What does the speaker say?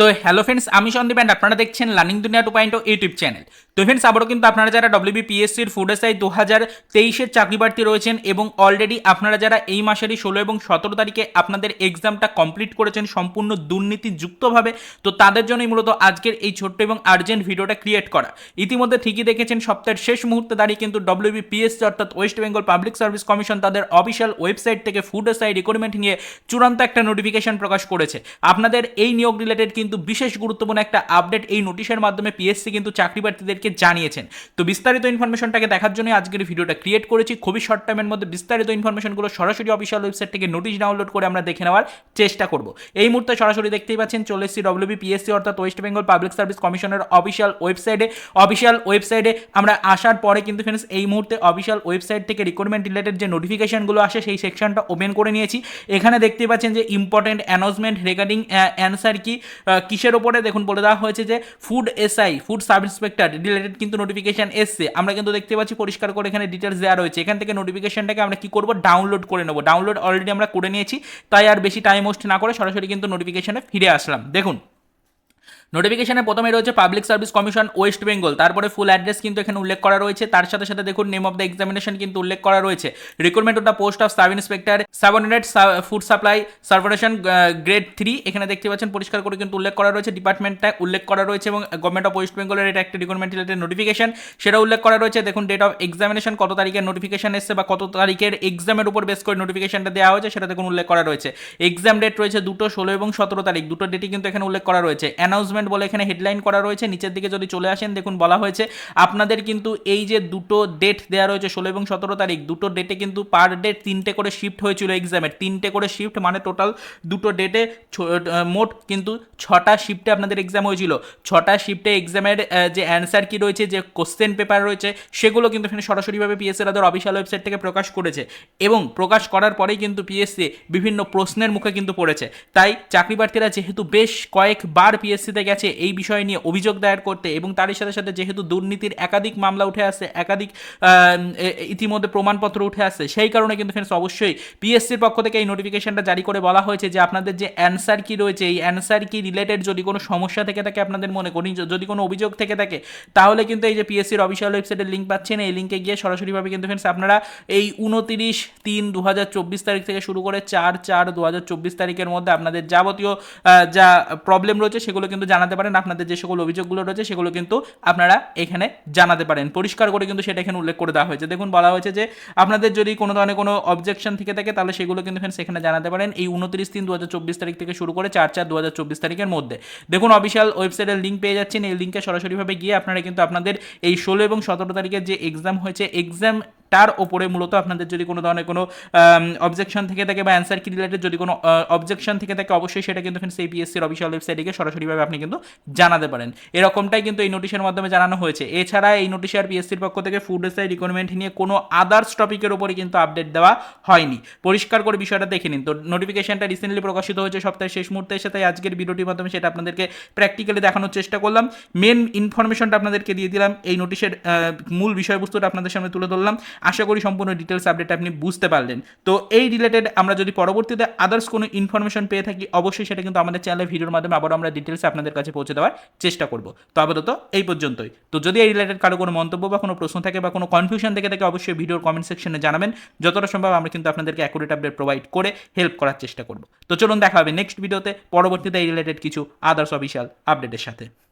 তো hello friends আমি Sandeep and আপনারা দেখছেন learning Duniya two point YouTube channel তো ফ্রেন্ডস আবারও কিন্তু আপনারা যারা ডব্লিউবিপিএসসির ফুড এসআই দু হাজার তেইশের চাকরি প্রার্থী রয়েছেন এবং অলরেডি আপনারা যারা এই মাসেরই ষোলো এবং সতেরো তারিখে আপনাদের এক্সামটা কমপ্লিট করেছেন সম্পূর্ণ দুর্নীতিযুক্তভাবে, তো তাদের জন্যই মূলত আজকের এই ছোট্ট এবং আর্জেন্ট ভিডিওটা ক্রিয়েট করা। ইতিমধ্যে ঠিকই দেখেছেন, সপ্তাহের শেষ মুহূর্তে দাঁড়িয়ে কিন্তু W B P S C অর্থাৎ West Bengal public service commission তাদের অফিসিয়াল ওয়েবসাইট থেকে ফুড এসআই রিক্রুটমেন্ট নিয়ে চূড়ান্ত একটা নোটিফিকেশন প্রকাশ করেছে। আপনাদের এই নিয়োগ রিলেটেড কিন্তু বিশেষ গুরুত্বপূর্ণ একটা আপডেট এই নোটিশের মাধ্যমে পিএসসি কিন্তু চাকরি প্রার্থীদেরকে জানিয়েছেন। তো বিস্তারিত ইনফরমেশনটাকে দেখার জন্য আজকের ভিডিওটা ক্রিয়েট করেছি। খুবই শর্ট টাইমের মধ্যে বিস্তারিত ইনফরমেশনগুলো সরাসরি অফিসিয়াল ওয়েবসাইট থেকে নোটিশ ডাউনলোড করে আমরা দেখে নেওয়ার চেষ্টা করব। এই মুহূর্তে সরাসরি দেখতেই পাচ্ছেন, চলে এসেছি W B P S C অর্থাৎ ওয়েস্ট বেঙ্গল পাবলিক সার্ভিস কমিশনের অফিসিয়াল ওয়েবসাইটে অফিসিয়াল ওয়েবসাইটে আমরা আসার পরে কিন্তু ফ্রেন্ডস এই মুহূর্তে অফিসিয়াল ওয়েবসাইট থেকে রিক্রুটমেন্ট রিলেটেড যে নোটিফিকেশনগুলো আসে, সেই সেকশনটা ওপেন করে নিয়েছি। এখানে দেখতে পাচ্ছেন যে ইম্পর্টেন্ট অ্যানাউন্সমেন্ট রিগার্ডিং অ্যান্সার কি কিসের ওপরে? দেখুন, বলে দেওয়া হয়েছে যে food S I food sub inspector related কিন্তু নোটিফিকেশন এসছে। আমরা কিন্তু দেখতে পাচ্ছি, পরিষ্কার করে এখানে ডিটেলস দেওয়া রয়েছে। এখান থেকে নোটিফিকেশনটাকে আমরা কি করব? ডাউনলোড করে নেব। ডাউনলোড অলরেডি আমরা করে নিয়েছি, তাই আর বেশি টাইম ওয়েস্ট না করে সরাসরি কিন্তু নোটিফিকেশনে ফিরে আসলাম। দেখুন নোটিফিকেশনে প্রথমে রয়েছে public service commission West Bengal তারপরে ফুল অ্যাড্রেস কিন্তু এখানে উল্লেখ করা রয়েছে, তার সাথে সাথে দেখুন নেম অফ দ্য এক্সামিনেশন কিন্তু উল্লেখ করা রয়েছে। Recruitment of the post of sub inspector subordinate food supply service grade three এখানে দেখতে পাচ্ছেন পরিষ্কার করে কিন্তু উল্লেখ করা রয়েছে ডিপার্টমেন্টটা উল্লেখ করা রয়েছে এবং গভর্নমেন্ট অফ ওয়েস্ট বেঙ্গলের এটা একটা রিক্রুটমেন্ট রিলেটেড নোটিফিকেশন সেটা উল্লেখ করা রয়েছে। দেখুন ডেট অফ এক্সামিনেশন কত তারিখের নোটিফিকেশন এসছে বা কত তারিখের এক্সামের উপর বেস করে নোটিফিকেশনটা দেওয়া হয়েছে, সেটা দেখুন উল্লেখ করা রয়েছে। এক্সাম ডেট রয়েছে দুটো ষোলো এবং সতেরো তারিখ, দুটো ডেটই কিন্তু এখানে উল্লেখ করা রয়েছে। অ্যানাউন্সমেন্ট বলে এখানে হেডলাইন করা রয়েছে। নিচের দিকে যদি চলে আসেন, দেখুন বলা হয়েছে, আপনাদের কিন্তু এই যে দুটো ডেট দেওয়া রয়েছে, ষোলো এবং সতেরো তারিখ, দুটো ডেটে কিন্তু পার ডেট তিনটে করে শিফট হয়েছিল এক্সামের তিনটে করে শিফট মানে টোটাল দুটো ডেটে মোট কিন্তু ছটা শিফটে আপনাদের এক্সাম হয়েছিল। ছটা শিফটে এক্সামের যে অ্যান্সার কি রয়েছে, যে কোশ্চেন পেপার রয়েছে, সেগুলো কিন্তু এখানে সরাসরিভাবে পিএসসি তাদের অফিসিয়াল ওয়েবসাইট থেকে প্রকাশ করেছে। এবং প্রকাশ করার পরেই কিন্তু পিএসসি বিভিন্ন প্রশ্নের মুখে কিন্তু পড়েছে। তাই চাকরি প্রার্থীরা যেহেতু বেশ কয়েকবার পিএসসিতে গেছে এই বিষয় নিয়ে অভিযোগ দায়ের করতে এবং তারই সাথে সাথে যেহেতু দুর্নীতির একাধিক মামলা উঠে আসছে, একাধিক ইতিমধ্যে প্রমাণপত্র উঠে আসছে, সেই কারণে কিন্তু ফ্রেন্ডস অবশ্যই পিএসসির পক্ষ থেকে এই নোটিফিকেশনটা জারি করে বলা হয়েছে যে আপনাদের যে অ্যান্সার কি রয়েছে, এই অ্যান্সার কি রিলেটেড যদি কোনো সমস্যা থেকে থাকে আপনাদের মনে করি যদি কোনো অভিযোগ থেকে থাকে, তাহলে কিন্তু এই যে পিএসসির অফিসিয়াল ওয়েবসাইটের লিঙ্ক পাচ্ছেন, এই লিঙ্কে গিয়ে সরাসরিভাবে কিন্তু ফ্রেন্ডস আপনারা এই উনতিরিশ তিন দু তারিখ থেকে শুরু করে চার চার দু তারিখের মধ্যে আপনাদের যাবতীয় যা প্রবলেম রয়েছে সেগুলো কিন্তু জানাতে পারেন। আপনাদের যে সকল অভিযোগগুলো রয়েছে, সেগুলো কিন্তু আপনারা এখানে জানাতে পারেন। পরিষ্কার করে কিন্তু সেটা এখানে উল্লেখ করে দেওয়া হয়েছে। দেখুন, বলা হয়েছে যে আপনাদের যদি কোনো ধরনের কোনো অবজেকশন থেকে থাকে, তাহলে সেগুলো কিন্তু ফ্রেন্ডস এখানে জানাতে পারেন। এই উনত্রিশ তিন দু তারিখ থেকে শুরু করে চার চার দু তারিখের মধ্যে। দেখুন অফিসিয়াল ওয়েবসাইটের লিঙ্ক পেয়ে যাচ্ছেন। এই লিঙ্কে সরাসরিভাবে গিয়ে আপনারা কিন্তু আপনাদের এই ষোলো এবং সতেরো তারিখের যে এক্সাম হয়েছে এক্সাম তার ওপরে মূলত আপনাদের যদি কোনো ধরনের কোনো অবজেকশন থেকে থাকে বা অ্যান্সার কি রিলেটেড যদি কোনো অবজেকশন থেকে থাকে, অবশ্যই সেটা কিন্তু সেই পিএসসির অফিসিয়াল ওয়েবসাইটে গিয়ে সরাসরিভাবে আপনি কিন্তু জানাতে পারেন। এরকমটাই কিন্তু এই নোটিশের মাধ্যমে জানানো হয়েছে। এছাড়া এই নোটিশে আর পিএসসির পক্ষ থেকে ফুড এসআই রিকোয়ারমেন্ট নিয়ে কোনো আদার্স টপিকের উপরে কিন্তু আপডেট দেওয়া হয়নি। পরিষ্কার করে বিষয়টা দেখে নিন। তো নোটিফিকেশনটা রিসেন্টলি প্রকাশিত হয়েছে সপ্তাহের শেষ মুহূর্তে এসে, তাই আজকের ভিডিওটির মাধ্যমে সেটা আপনাদেরকে প্র্যাকটিক্যালি দেখানোর চেষ্টা করলাম। মেন ইনফরমেশনটা আপনাদেরকে দিয়ে দিলাম। এই নোটিশের মূল বিষয়বস্তুটা আপনাদের সামনে তুলে ধরলাম। আশা করি সম্পূর্ণ ডিটেলস আপডেট আপনি বুঝতে পারলেন। তো এই রিলেটেড আমরা যদি পরবর্তীতে আদার্স কোনো ইনফরমেশন পেয়ে থাকি, অবশ্যই সেটা কিন্তু আমাদের চ্যানেলে ভিডিওর মাধ্যমে আবার আমরা ডিটেলস আপনাদের কাছে পৌঁছে দেওয়ার চেষ্টা করব। তো আপাতত এই পর্যন্তই। তো যদি এই রিলেটেড কারও কোনো মন্তব্য বা কোনো প্রশ্ন থাকে বা কোনো কনফিউশন থেকে থাকে, অবশ্যই ভিডিওর কমেন্ট সেকশনে জানাবেন। যতটা সম্ভব আমরা কিন্তু আপনাদেরকে অ্যাকুরেট আপডেট প্রোভাইড করে হেল্প করার চেষ্টা করব। তো চলুন দেখা হবে নেক্সট ভিডিওতে পরবর্তীতে এই রিলেটেড কিছু আদার্স অফিসিয়াল আপডেটের সাথে।